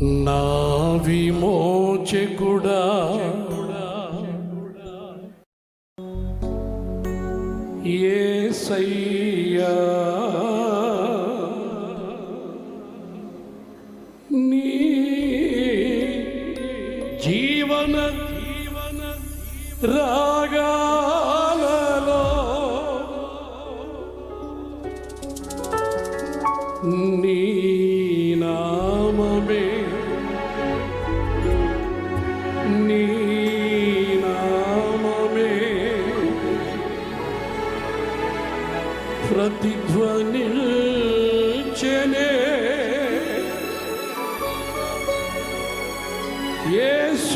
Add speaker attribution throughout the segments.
Speaker 1: నా విమోచకుడా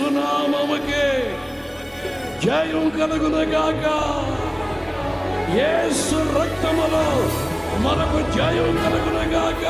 Speaker 1: ఏసునామముకే జయం కలుగునగాక. ఏసు రక్తములో మనకు జయం కలుగునగాక.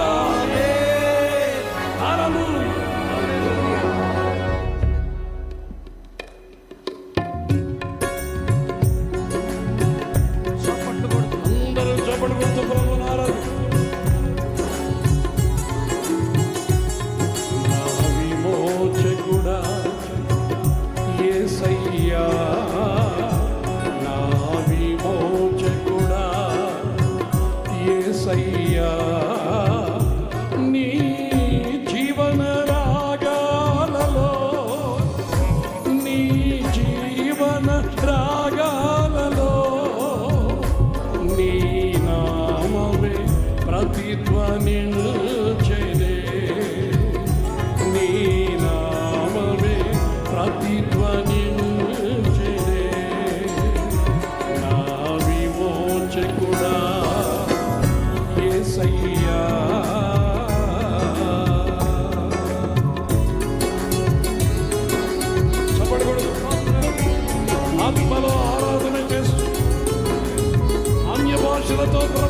Speaker 1: ఏసయ్యా నీ జీవన రాగాలలో నీ జీవన రాగాలలో నీ నామమే ప్రతిధ్వని నీ Хто добро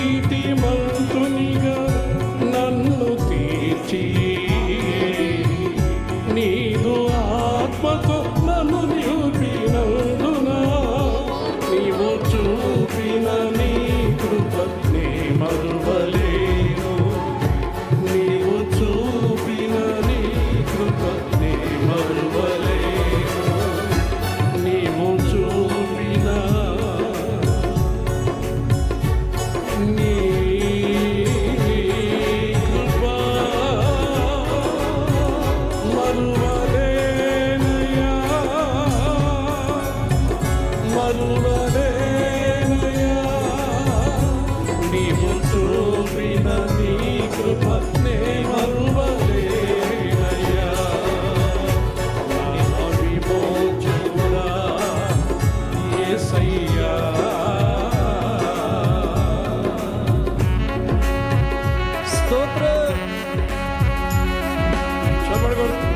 Speaker 1: నీతిమంతునిగా Thank you.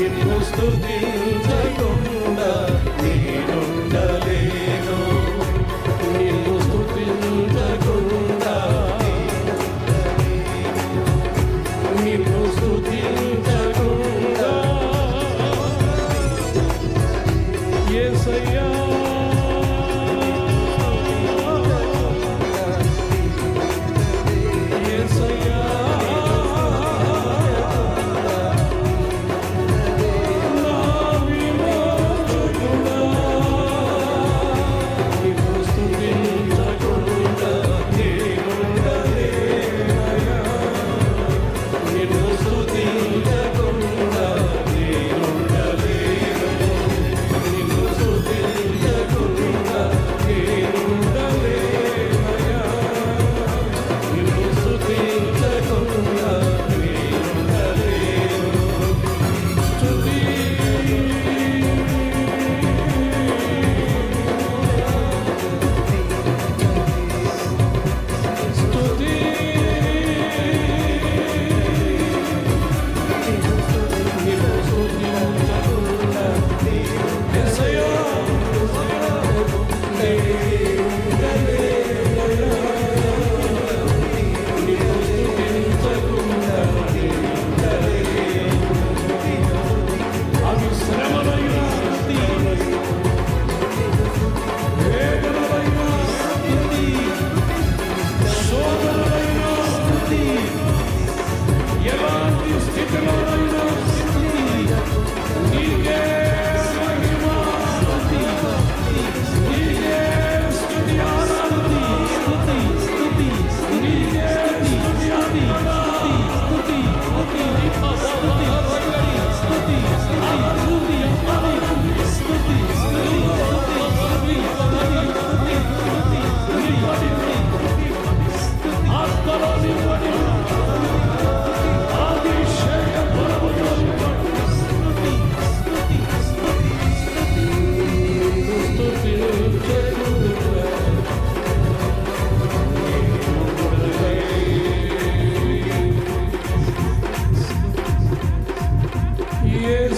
Speaker 1: నిన్ను స్తుతించకుండా Deus.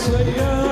Speaker 1: say yeah.